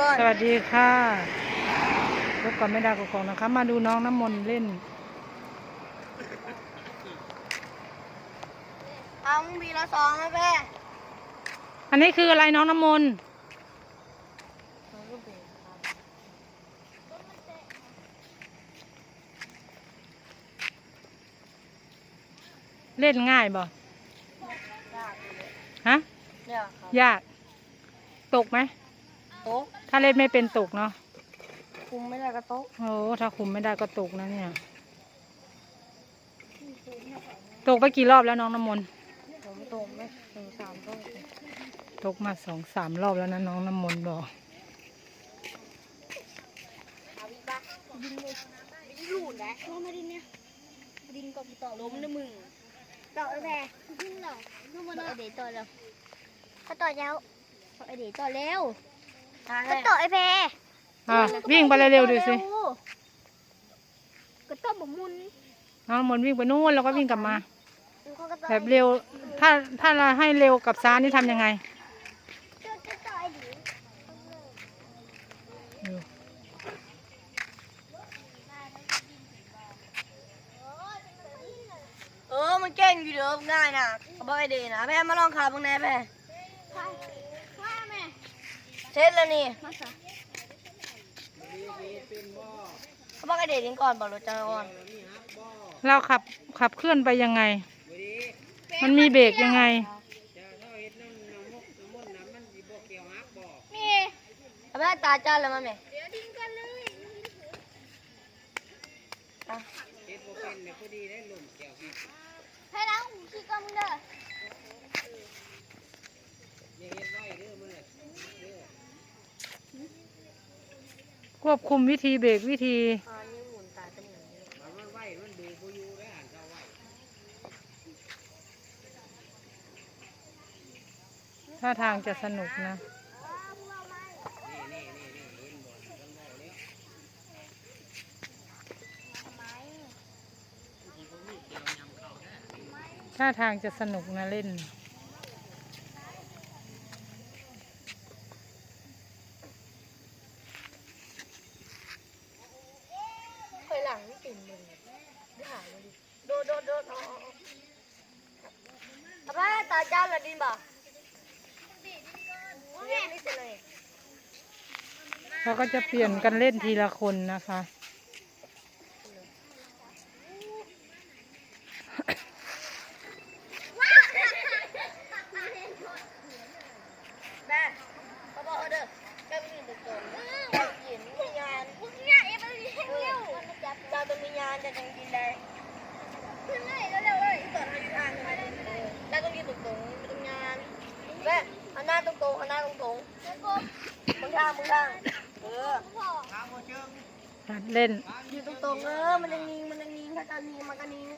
ก่อน สวัสดีค่ะพบกับแม่ดาวกกองนะคะ มาดูน้องน้ำมนต์เล่นเอามีละสองนะแม่อันนี้คืออะไรน้องน้ำมนต์เล่นง่ายบ่ฮะเนี่ยครับ ยาก ตกไหมโต๊ะถ้าเล่นไม่เป็นตกเนาะคุมไม่ได้ก็โต๊ะโอ้ถ้าคุมไม่ได้ก็ตกนะเนี่ย ตกไปกี่รอบแล้วน้องน้ำมนต์ผมโต๊ะไม่ถึงสามโต๊ะตกมาสองสามรอบแล้วนะน้องน้ำมนต์บอกเอาอีกปะดินเลยดินหลุดแล้วลงมาดินเนี่ยดินก็ต่อล้มนะมึงต่อไอ้แพรดินหรอลูกมันไอเดต่อแล้วก็ต่อแล้วไอเดต่อแล้ว ก็ต่อไอแพรอะวิ่งไปเร็วๆดูสิก็ต่อบุมุนน้องน้ำมนต์วิ่งไปนู่นแล้วก็วิ่งกลับมาเขาก็ต่อแบบเร็ว ถ้าถ้าเราให้เร็วกับช้านี่ทำยังไงก็ต่อไอเดเออมันเก่งอยู่เด้อง่ายนะเขาบอกไอเดนะแม่มาลองขับบ้างแน่แม่ เสร็จแล้วนี่เขาบอกไอเดดิ้งก่อนบอกรถจักรก่อนเราขับขับเคลื่อนไปยังไง มันมีเบรกยังไงเอาแม่ตาจ้าแล้วมั้ยแม่อะให้แล้วขี่กำเด้อ ควบคุมวิธีเบรกวิธีอ่านี่หมุนตาเป็นอย่างนี้ท่าทางจะสนุกนะท่าทางจะสนุกนะเล่น เคยหลังนี่ติ่มมึงไม่หายเลยดิโดดโดดโดดเอาเอาเอาเอาแม่ตาจ้าแล้ว ดินบ่เรียนนี่เสร็จเลยเขาก็จะเปลี่ยนกันเล่นทีละคนนะคะ แม่เขาบอกเอาเด้อแก้วมีตัวตนแก้วเย็นมีงานพวกเนี้ยเอ็มมีเร็วเจ้าต้องมีงานจะจังกินได้ขึ้นเลยเร็วๆเลยตอนเราอยู่ทางใช่ไหมเจ้าต้องยืนตรงๆไม่ต้องงานแม่หัน หน้าตรงๆหันหน้าตรงๆมึงทางมึงทางเออหัดเล่นยืนตรงๆเออมันจะนิงมันจะนิงถ้าจะนิงมันก็นิง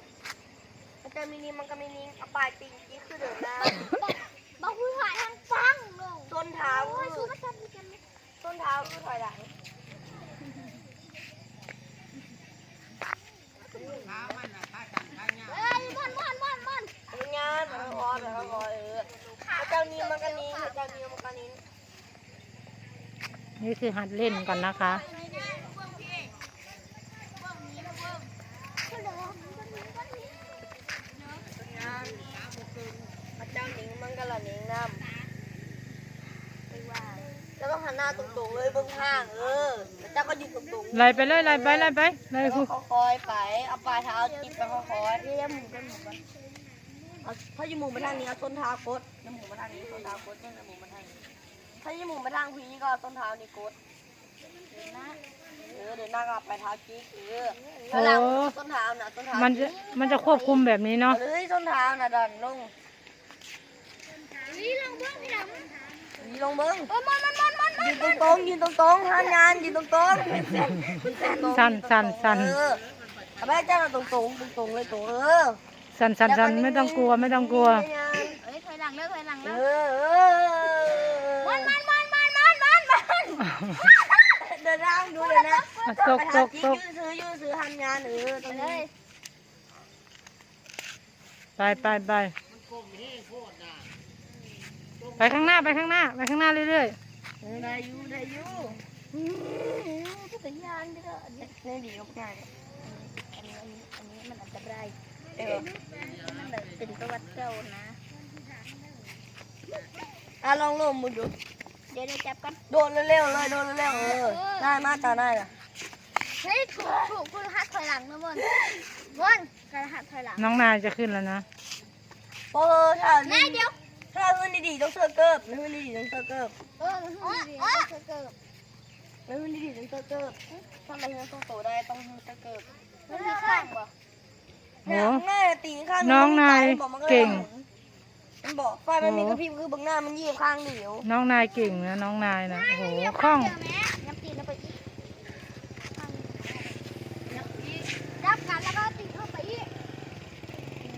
ถ้าจะมีนิงมันก็มีนิงเอาปลายปีกกี้คือเดิมนะบอกผู้ถ่ายทางฟังลงต้นเท้าโอ้ยคืชูอมาทำกันไหมต้นเท้าคือถอยหลังเอ้ยบอนบอนบอนบอน เป็นงานมันคอแบบคอเออถ้าเจ้านิงมันก็นิงถ้าเจ้านิงมันก็นิง นี่คือหัดเล่นก่อนนะคะงานถ้าเจ้านิงมันก็ละนิงน้ำแล้วก็หันหน้าตรงๆเลยเบื้องข้างเออแล้วเจ้าก็ยืนตรงๆไล่ไปเลยไล่ไปไล่ไปไล่แล้วคุก็ค่อยๆไปเอาปลายเท้าจิบไปค่อยๆเรียกหมุนกันหมุนกันเอาถ้าจะหมุนมาทางนี้เอาต้นเท้ากดแล้วหมุนมาทางนี้ต้นเท้ากดแล้วหมุนมาทางนี้ ถ้าจะหมุนมาทางพีก็เอาต้นเท้านี่กดเดินหน้าเออเดินหน้ากับปลายเท้าจิ๊กเออแล้วหลังต้นเท้าน่ะต้นเท้ามันจะมันจะควบคุมแบบนี้เนาะเอ้ยต้นเท้าน่ะดันลงนี่ลงเบื้องหลังยืนลงเบิ้งโอ้ยมันมันมันมันยืนตรงๆยืนตรงๆทำงานยืนตรงๆยืนตรงๆสั้นสั้นสั้นเออเอาแม่เจ้าน่ะตรงๆตรงๆเลยตรงเออสั้นสั้นสั้นไม่ต้องกลัวไม่ต้องกลัวเอ้ยถอยหลังเลยถอยหลังเอเลย อเออ มันมันมันมันมันมันมัน เดินร่างดูเลยนะอะตกตกตกยืนซื้อยืนซื้อทำงานเออตรงนี้ไปไปไปไปข้างหน้าไปข้างหน้า ไปข้างหน้าเรื่อยได้อยู่ได้อยู่ก็เป็นยานไปเถอะนี่ดียกง่ายอันนี้อันนี้อันนี้มันอันตรายเออมันแบบเป็นประวัติเก่านะอะลองลงมือดู เดี๋ยวเดี๋ยวจับกันโดนเร็วๆเลยโดนเร็วๆเออได้มากจ้าได้ละเฮ้ยถูกถูกคุณหัดถอยหลังนะบนบนการหัดถอยหลังน้องนายจะขึ้นแล้วนะโอ้ถ้าแม่เดี๋ยวถ้าเงินดีๆต้องเสื้อเกิบไม่เงินดีๆต้องเสื้อเกิบเออมันหุ่นดีเธอเกิดไม่เงินดีๆต้องเสื้อเกิบถ้าอะไรเงินต้องโตได้ต้องเสื้อเกิบมันมีข้างบ่โหเนี่ยง่ายตีข้างน้องนายบอกมันลเก่ง มันบอกไฟมันมีกระพริบคือเบื้องหน้ามันยีบข้างเดียวน้องนายเก่งนะน้องนายนะโอ้โหคล่องเจอแม่ยับตีนแล้วไปอีกยับกันแล้วก็ตีเข้าไปอีก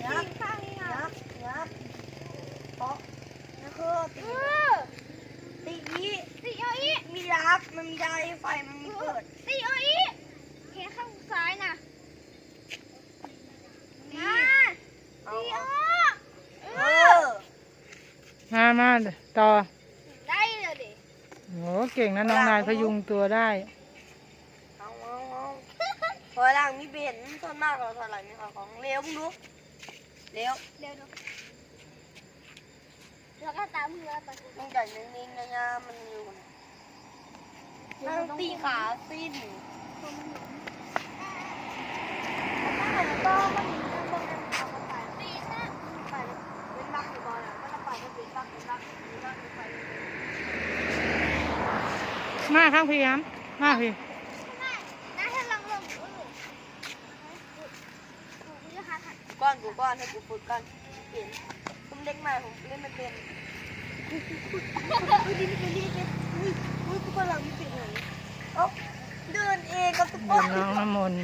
งับข้างนี้นะงับงับป๊อกแล้วคือตีเออตีอีตีเอาอีกมีรักมันมีได้ไฟมันมีเปิดตีเอาอีกแขนข้างซ้ายน่ะมา เอา ตี เอา เอา เออ มามา ต่อ ได้เลยดิโอ้โหเก่งนะน้องนายพยุงตัวได้ เอาเอาเอาถอยหลังมีเบนส่วนมากเราถอยหลังมีของเร็วมึงดูเร็วเดี๋ยวดูแล้วก็ตามมือไปต้องจัดนิ่งๆนะยามันอยู่นั่งตีขาสิ้นก็มันมีเรื่องพวกนั้นเอามาใส่ตีซะ ไปเป็นบักอยู่ก่อนอะก็จะไปก็เป็นบักเป็นบักเป็นบักเป็นไป มาข้างพี่ครับมาพี่ไม่นะถ้าลองลงเออกูจะหาทันก้อนกูก้อนให้กูฝึกกันเปลี่ยนผมเด็กใหม่ผมเล่นไม่เป็นอุ้ยดีดีดีดีอุ้ยอุ้ยกูกำลังมีเปลี่ยนไหนเอ้าเดินเองกับทุกคดูนน้องน้ำมนต์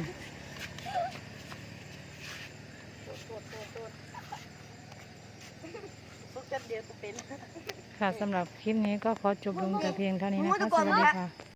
ฝึกแป๊บเดียวกูเป็น ค่ะสำหรับคลิปนี้ก็ขอจบลงแต่เพียงเท่านี้นะคะสวัสดีค่ะ